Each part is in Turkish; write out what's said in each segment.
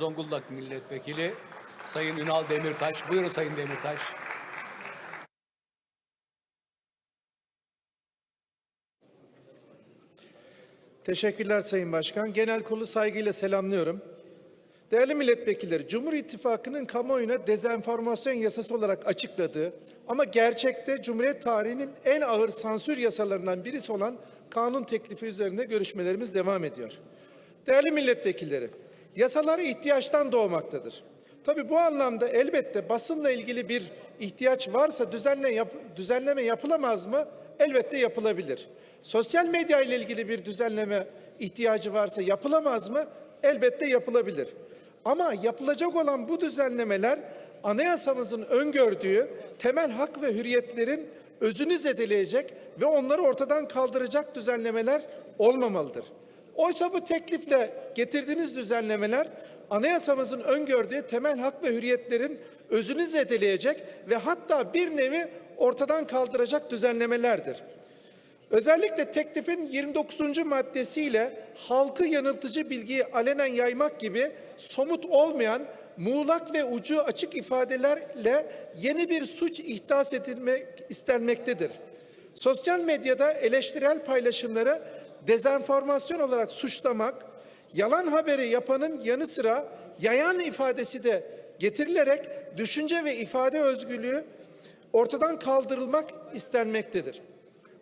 Zonguldak Milletvekili Sayın Ünal Demirtaş. Buyurun Sayın Demirtaş. Teşekkürler Sayın Başkan. Genel kurulu saygıyla selamlıyorum. Değerli milletvekilleri, Cumhur İttifakı'nın kamuoyuna dezenformasyon yasası olarak açıkladığı ama gerçekte Cumhuriyet tarihinin en ağır sansür yasalarından birisi olan kanun teklifi üzerinde görüşmelerimiz devam ediyor. Değerli milletvekilleri, yasalar ihtiyaçtan doğmaktadır. Tabii bu anlamda elbette basınla ilgili bir ihtiyaç varsa düzenle yap- düzenleme yapılamaz mı? Elbette yapılabilir. Sosyal medya ile ilgili bir düzenleme ihtiyacı varsa yapılamaz mı? Elbette yapılabilir. Ama yapılacak olan bu düzenlemeler anayasamızın öngördüğü temel hak ve hürriyetlerin özünü zedeleyecek ve onları ortadan kaldıracak düzenlemeler olmamalıdır. Oysa bu teklifle getirdiğiniz düzenlemeler anayasamızın öngördüğü temel hak ve hürriyetlerin özünü zedeleyecek ve hatta bir nevi ortadan kaldıracak düzenlemelerdir. Özellikle teklifin 29. maddesiyle halkı yanıltıcı bilgiyi alenen yaymak gibi somut olmayan muğlak ve ucu açık ifadelerle yeni bir suç ihdas edilmek istenmektedir. Sosyal medyada eleştirel paylaşımları dezenformasyon olarak suçlamak, yalan haberi yapanın yanı sıra yayan ifadesi de getirilerek düşünce ve ifade özgürlüğü ortadan kaldırılmak istenmektedir.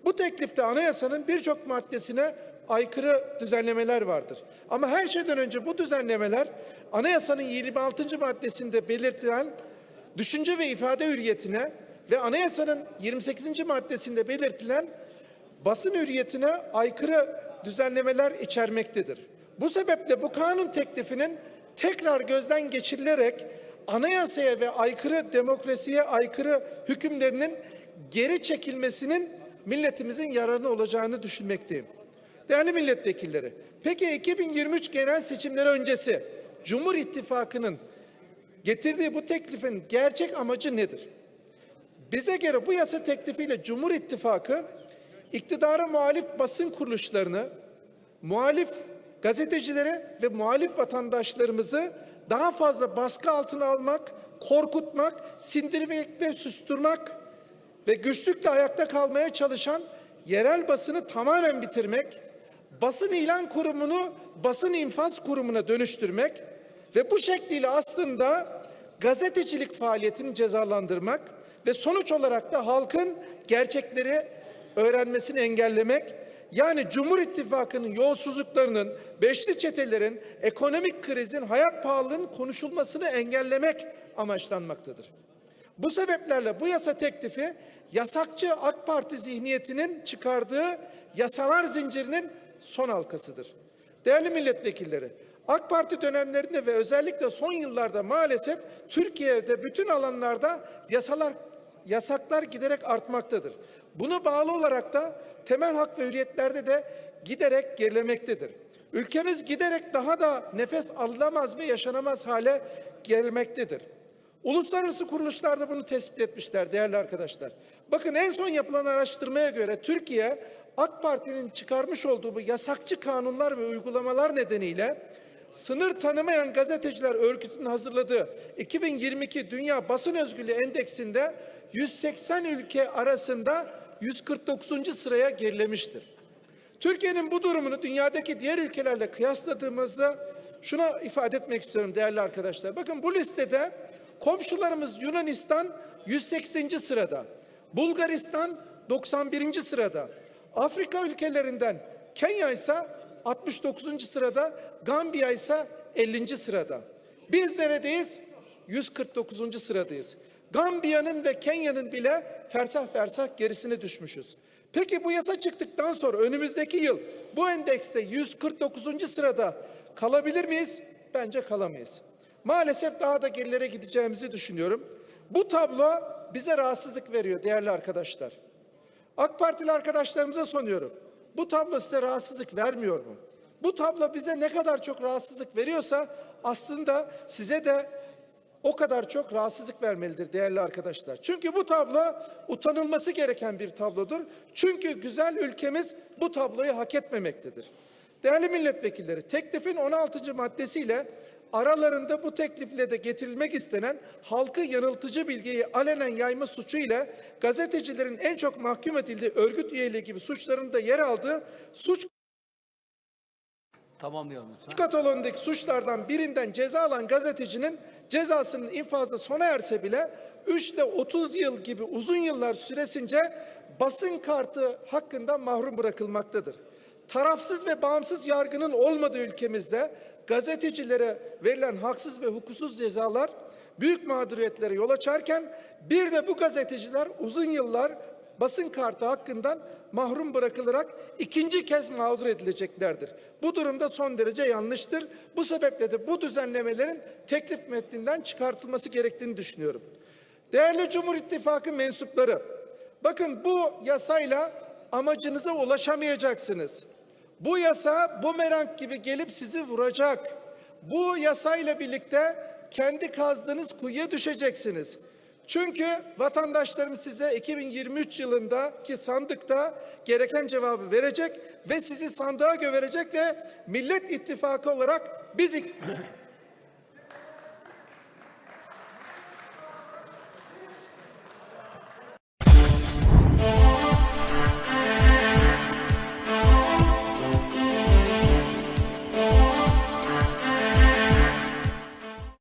Bu teklifte anayasanın birçok maddesine aykırı düzenlemeler vardır. Ama her şeyden önce bu düzenlemeler anayasanın 26. maddesinde belirtilen düşünce ve ifade hürriyetine ve anayasanın 28. maddesinde belirtilen basın hürriyetine aykırı düzenlemeler içermektedir. Bu sebeple bu kanun teklifinin tekrar gözden geçirilerek anayasaya ve aykırı demokrasiye aykırı hükümlerinin geri çekilmesinin milletimizin yararına olacağını düşünmekteyim. Değerli milletvekilleri, peki 2023 genel seçimleri öncesi Cumhur İttifakı'nın getirdiği bu teklifin gerçek amacı nedir? Bize göre bu yasa teklifiyle Cumhur İttifakı iktidara muhalif basın kuruluşlarını, muhalif gazetecileri ve muhalif vatandaşlarımızı daha fazla baskı altına almak, korkutmak, sindirmek ve susturmak ve güçlükle ayakta kalmaya çalışan yerel basını tamamen bitirmek, basın ilan kurumunu basın infaz kurumuna dönüştürmek ve bu şekliyle aslında gazetecilik faaliyetini cezalandırmak ve sonuç olarak da halkın gerçekleri öğrenmesini engellemek yani Cumhur İttifakı'nın yolsuzluklarının, beşli çetelerin, ekonomik krizin, hayat pahalılığının konuşulmasını engellemek amaçlanmaktadır. Bu sebeplerle bu yasa teklifi yasakçı AK Parti zihniyetinin çıkardığı yasalar zincirinin son halkasıdır. Değerli milletvekilleri, AK Parti dönemlerinde ve özellikle son yıllarda maalesef Türkiye'de bütün alanlarda yasalar yasaklar giderek artmaktadır. Buna bağlı olarak da temel hak ve hürriyetlerde de giderek gerilemektedir. Ülkemiz giderek daha da nefes alılamaz ve yaşanamaz hale gelmektedir. Uluslararası kuruluşlar da bunu tespit etmişler değerli arkadaşlar. Bakın en son yapılan araştırmaya göre Türkiye AK Parti'nin çıkarmış olduğu bu yasakçı kanunlar ve uygulamalar nedeniyle sınır tanımayan gazeteciler örgütünün hazırladığı 2022 Dünya Basın Özgürlüğü Endeksinde 180 ülke arasında 149. sıraya gerilemiştir. Türkiye'nin bu durumunu dünyadaki diğer ülkelerle kıyasladığımızda şuna ifade etmek istiyorum değerli arkadaşlar. Bakın bu listede komşularımız Yunanistan 180. sırada, Bulgaristan 91. sırada, Afrika ülkelerinden Kenya ise 69. sırada, Gambiya ise 50. sırada. Biz neredeyiz? 149. sıradayız. Gambiya'nın ve Kenya'nın bile fersah fersah gerisine düşmüşüz. Peki bu yasa çıktıktan sonra önümüzdeki yıl bu endekste 149. sırada kalabilir miyiz? Bence kalamayız. Maalesef daha da gerilere gideceğimizi düşünüyorum. Bu tablo bize rahatsızlık veriyor değerli arkadaşlar. AK Partili arkadaşlarımıza soruyorum. Bu tablo size rahatsızlık vermiyor mu? Bu tablo bize ne kadar çok rahatsızlık veriyorsa aslında size de o kadar çok rahatsızlık vermelidir değerli arkadaşlar. Çünkü bu tablo utanılması gereken bir tablodur. Çünkü güzel ülkemiz bu tabloyu hak etmemektedir. Değerli milletvekilleri, teklifin 16. maddesiyle aralarında bu teklifle de getirilmek istenen halkı yanıltıcı bilgiyi alenen yayma suçu ile gazetecilerin en çok mahkum edildiği örgüt üyeliği gibi suçların da yer aldığı suç Tamamlayalım lütfen. katalogundaki suçlardan birinden ceza alan gazetecinin cezasının infazı sona erse bile 3 ile 30 yıl gibi uzun yıllar süresince basın kartı hakkından mahrum bırakılmaktadır. Tarafsız ve bağımsız yargının olmadığı ülkemizde gazetecilere verilen haksız ve hukuksuz cezalar büyük mağduriyetlere yol açarken bir de bu gazeteciler uzun yıllar basın kartı hakkından mahrum bırakılarak ikinci kez mağdur edileceklerdir. Bu durumda son derece yanlıştır. Bu sebeple de bu düzenlemelerin teklif metninden çıkartılması gerektiğini düşünüyorum. Değerli Cumhur İttifakı mensupları, bakın bu yasayla amacınıza ulaşamayacaksınız. Bu yasa bumerang gibi gelip sizi vuracak. Bu yasayla birlikte kendi kazdığınız kuyuya düşeceksiniz. Çünkü vatandaşlarımız size 2023 yılındaki sandıkta gereken cevabı verecek ve sizi sandığa göverecek ve Millet İttifakı olarak biz